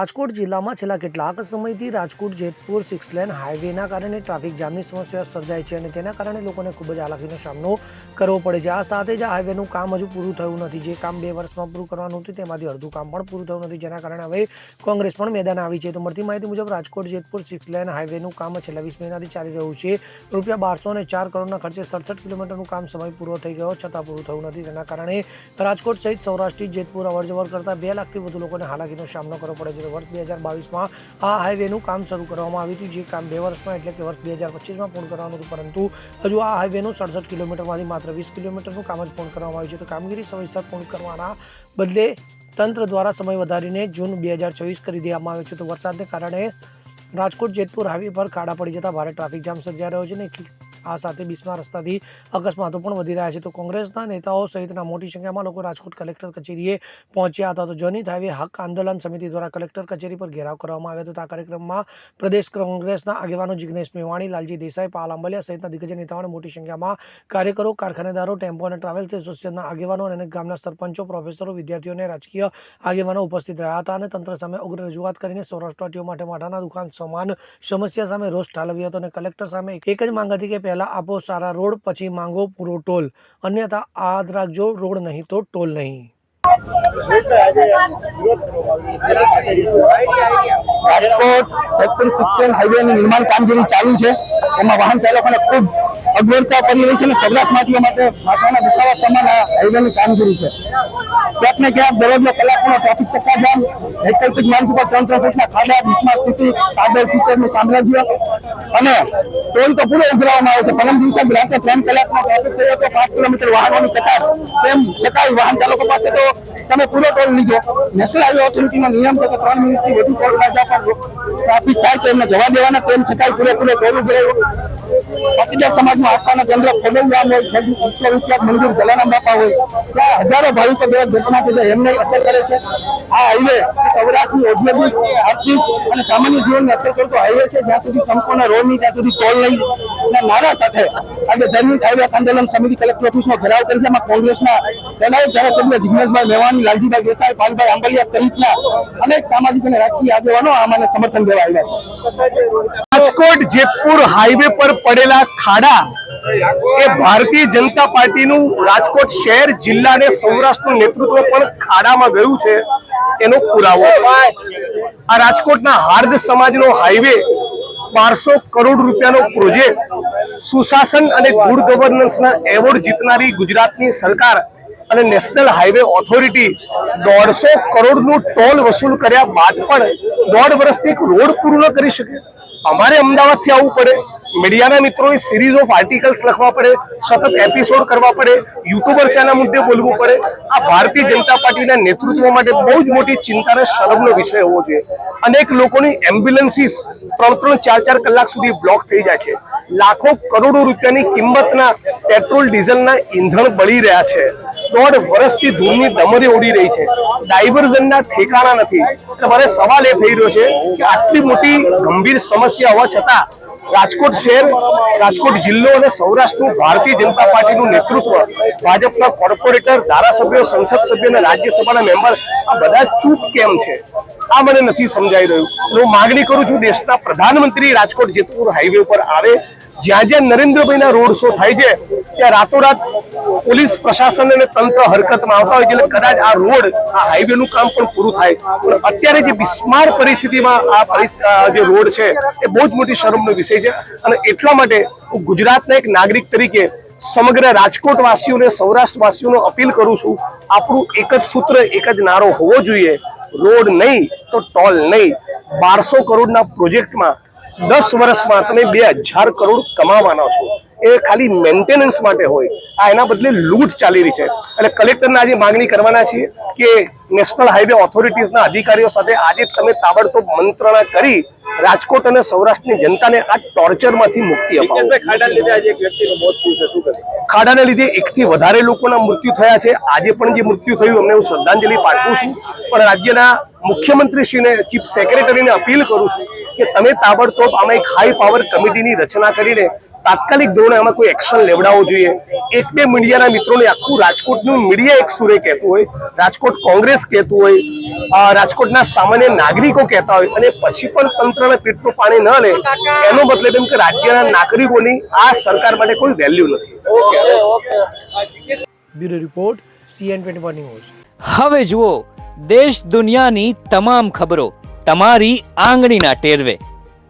રાજકોટ જિલ્લામાં છેલ્લા કેટલાક સમયથી રાજકોટ જેતપુર સિક્સ લેન હાઈવેના કારણે ટ્રાફિક જામની સમસ્યા સર્જાય છે અને તેના કારણે લોકોને ખૂબ જ હાલાકીનો સામનો કરવો પડે છે. આ સાથે જ આ હાઈવેનું કામ હજુ પૂરું થયું નથી. જે કામ બે વર્ષમાં પૂરું કરવાનું હતું તેમાંથી અડધું કામ પણ પૂરું થયું નથી. જેના કારણે હવે કોંગ્રેસ પણ મેદાન આવી છે. તો મળતી માહિતી મુજબ રાજકોટ જેતપુર સિક્સ લેન હાઈવેનું કામ છેલ્લા વીસ મહિનાથી ચાલી રહ્યું છે. રૂપિયા બારસો અને ચાર કરોડના ખર્ચે સડસઠ કિલોમીટરનું કામ સમય પૂરો થઈ ગયો છતાં પૂરું થયું નથી. તેના કારણે રાજકોટ સહિત સૌરાષ્ટ્રી જેતપુર અવરજવર કરતા બે લાખથી વધુ લોકોને હાલાકીનો સામનો કરવો પડે છે. વર્ષ બે હજાર બાવીસમાં આ હાઈવેનું કામ શરૂ કરવામાં આવ્યું હતું, જે કામ બે વર્ષમાં એટલે કે વર્ષ બે હજાર પચીસમાં પૂર્ણ કરવાનું હતું. પરંતુ હજુ આ હાઈવેનું સડસઠ કિલોમીટરમાંથી માત્ર વીસ કિલોમીટરનું કામ જ પૂર્ણ કરવામાં આવ્યું છે. તો કામગીરી સમયસર પૂર્ણ કરવાના બદલે તંત્ર દ્વારા સમય વધારીને જૂન બે હજાર ચોવીસ કરી દેવામાં આવ્યો છે. તો વરસાદને કારણે રાજકોટ જેતપુર હાઈવે પર ખાડા પડી જતા ભારે ટ્રાફિક જામ સર્જાઈ રહ્યો છે ને આ સાથે બીસમા રસ્તાથી અકસ્માતો પણ વધી રહ્યા છે. તો કોંગ્રેસના નેતાઓ સહિતના મોટી સંખ્યામાં લોકો રાજકોટ કલેક્ટર કચેરીએ પહોંચ્યા હતા. તો જનિત હાઈવે હક આંદોલન સમિતિ દ્વારા કલેક્ટર કચેરી પર ઘેરાવ કરવામાં આવ્યો હતો. આ કાર્યક્રમમાં પ્રદેશ કોંગ્રેસના આગેવાનો જિજ્ઞેશ મેવાણી, લાલજી દેસાઈ, પાલ આંબલિયા સહિતના દિગ્ગજ નેતાઓને મોટી સંખ્યામાં કાર્યકરો, કારખાનેદારો, ટેમ્પો અને ટ્રાવેલ્સ એસોસિએશનના આગેવાનો અને ગામના સરપંચો, પ્રોફેસરો વિદ્યાર્થીઓને રાજકીય આગેવાનો ઉપસ્થિત રહ્યા હતા અને તંત્ર સામે ઉગ્ર રજૂઆત કરીને સૌરાષ્ટ્રવાસીઓ માટે માઠાના દુકાન સમાન સમસ્યા સામે રોષ ઠાલવ્યો હતો અને કલેક્ટર સામે એક જ માંગ હતી કે પહેલા આપો સારા રોડ, પછી માંગો પૂરો ટોલ. અન્યથા આદ રાખજો, રોડ નહીં તો ટોલ નહીં. રાજકોટ જેતપુર શિક્ષણ હાઈવેનું નિર્માણ કામગીરી ચાલુ છે. એમાં વાહન ચાલકોને ખૂબ અગવડતા પડી રહી છે અને સૌરાષ્ટ્રવાસીઓ માટે માથાના દુખાવા સમાન હાઈવેની કામગીરી છે. ક્યાંક ને ક્યાંક દરરોજનો કલાકોનો ટ્રાફિક ચક્કાજામ. વૈકલ્પિક માર્ગ ઉપર ત્રણ ત્રણ ફૂટના ખાડા બિસ્મા સ્થિતિ કાદવ કીચડનું સામ્રાજ્ય. અને ટોલ તો પૂરો ઉઘરાવવામાં આવે છે. પરમ દિવસે રાતે ત્રણ કલાકનો ટ્રાફિક થયો તો પાંચ કિલોમીટર વાહનોની કતાર તેમ છતાંય વાહન ચાલકો પાસે તો તમે પૂરો ટોલ લીધો. નેશનલ હાઈવે ઓથોરિટીનો નિયમ છે કે ત્રણ મિનિટથી વધુ ટોલ ના પર ટ્રાફિક થાય તો એમને જવા દેવાના, તેમ છતાંય પૂરેપૂરો ટોલ ઉઘરાવ્યો પાટીદાર સમાજનું આસ્થાના કેન્દ્ર ખોડલધામ હોય વિશ્વવિખ્યાત મંદિર જલારામ બાપા હોય, ત્યાં હજારો ભાવિકો દેવા દર્શનાર્થે જાય, એમને અસર કરે છે. આ હાઈવે સૌરાષ્ટ્રની ઔદ્યોગિક, આર્થિક અને સામાન્ય જીવનને અસર કરતો હાઈવે છે, જ્યાં સુધી સંપૂર્ણ રોડ નહીં ત્યાં સુધી ટોલ નહીં અને નારા સાથે આજે જનહિત હાઈવે આંદોલન સમિતિ કલેક્ટર ઓફિસનો ઘેરાવ કરી છે. એમાં કોંગ્રેસના પહેલાય ધારાસભ્ય જિજ્ઞેશભાઈ મેવાણી, લાલજીભાઈ દેસાઈ, પાલભાઈ આંબલિયા સહિતના અનેક સામાજિક અને રાજકીય આગેવાનો આમાં સમર્થન દેવા આવ્યા રાજકોટ જેતપુર હાઈવે પર પડેલા ખાડા એ ભારતીય જનતા પાર્ટીનું રાજકોટ શહેર, જિલ્લા અને સૌરાષ્ટ્રનું નેતૃત્વ પણ ખાડામાં ગયું છે. એનો પુરાવો આ રાજકોટના હાર્દ સમાજનો હાઈવે બારસો કરોડ રૂપિયાનો પ્રોજેક્ટ સુશાસન અને ગુડ ગવર્નન્સના એવોર્ડ જીતનારી ગુજરાતની સરકાર અને નેશનલ હાઈવે ઓથોરિટી દોઢસો કરોડનું ટોલ વસૂલ કર્યા બાદ પણ દોઢ વર્ષથી રોડ પૂરું ન કરી શકે. અમારે અમદાવાદથી આવવું પડે. મીડિયાના મિત્રોએ સિરીઝ ઓફ આર્ટિકલ્સ લખવા પડે, સતત એપિસોડ કરવા પડે યુટ્યુબર્સ એના મુદ્દે બોલવું પડે. આ ભારતીય જનતા પાર્ટીના નેતૃત્વ માટે બહુ જ મોટી ચિંતા અને શરમનો વિષય હોવો જોઈએ. અનેક લોકોની એમ્બ્યુલન્સીસ ત્રણ ત્રણ ચાર ચાર કલાક સુધી બ્લોક થઈ જાય છે. લાખો કરોડો રૂપિયાની કિંમતના પેટ્રોલ ડીઝલના ઈંધણ બળી રહ્યા છે. દોઢ વર્ષથી ધૂળની ડમરી ઉડી રહી છે. ડાયવર્ઝનના ઠેકાણા નથી. તમારે સવાલ એ થઈ રહ્યો છે કે આટલી મોટી ગંભીર સમસ્યા હોવા છતાં રાજકોટ શહેર, રાજકોટ જિલ્લો અને સૌરાષ્ટ્રનું ભારતીય જનતા પાર્ટીનું નેતૃત્વ, ભાજપના કોર્પોરેટર, ધારાસભ્યો, સંસદ સભ્ય અને રાજ્યસભાના મેમ્બર, આ બધા ચૂપ કેમ છે? આ મને નથી સમજાઈ રહ્યું. હું માગણી કરું છું દેશના પ્રધાનમંત્રી રાજકોટ જેતપુર હાઈવે ઉપર આવે. જ્યાં જ્યાં નરેન્દ્રભાઈના રોડ શો થાય છે ત્યાં રાતોરાત પોલીસ પ્રશાસન અને તંત્ર હરકતમાં આવતા હોય એટલે કદાચ આ રોડ, આ હાઈવેનું કામ પણ પૂરું થાય. પણ અત્યારે જે બિસ્માર પરિસ્થિતિમાં આ જે રોડ છે, એ બહુ જ મોટી શરમનો વિષય છે. અને એટલા માટે હું ગુજરાતના એક નાગરિક તરીકે સમગ્ર રાજકોટ વાસીઓને સૌરાષ્ટ્ર વાસીઓને અપીલ કરું છું, આપણું એક જ સૂત્ર, એક જ નારો હોવો જોઈએ. રોડ નહીં તો ટોલ નહીં. બારસો કરોડના પ્રોજેક્ટમાં દસ વર્ષમાં તમે બે હજાર કરોડ કમાવાના છો. એ ખાલી મેન્ટેનન્સ માટે હોય. આ એના બદલે લૂંટ ચાલી રહી છે. એટલે કલેક્ટરને આજે માંગણી કરવાના છીએ કે નેશનલ હાઈવે ઓથોરિટીઝના અધિકારીઓ સાથે આજે તમે તાબડતોબ મંત્રણા કરી રાજકોટ અને સૌરાષ્ટ્રની જનતાને આ ટોર્ચરમાંથી મુક્તિ અપાવો. ખાડાને લીધે એકથી વધારે લોકોના મૃત્યુ થયા છે. આજે પણ જે મૃત્યુ થયું અમને હું શ્રદ્ધાંજલિ પાઠવું છું. પણ રાજ્યના મુખ્યમંત્રીશ્રીને ચીફ સેક્રેટરીને અપીલ કરું છું કે તમે તાબડતોબ આમાં એક હાઈ પાવર કમિટીની રચના કરીને તાત્કાલિક ધોરણે આમાં કોઈ એક્શન લેવડાવવો જોઈએ. એક બે મીડિયાના મિત્રોને આખું રાજકોટનું મીડિયા એક સુરે કહેતું હોય રાજકોટ કોંગ્રેસ કહેતું હોય રાજકોટના સામાન્ય નાગરિકો કહેતા હોય અને પછી પણ તંત્રને પેટનું પાણી ન લે એનો મતલબ એમ કે રાજ્યના નાગરિકોની આ સરકાર માટે કોઈ વેલ્યુ નથી. Bureau report CN twenty news હવે જુઓ દેશ દુનિયાની તમામ ખબરો તમારી આંગળીના ટેરવે.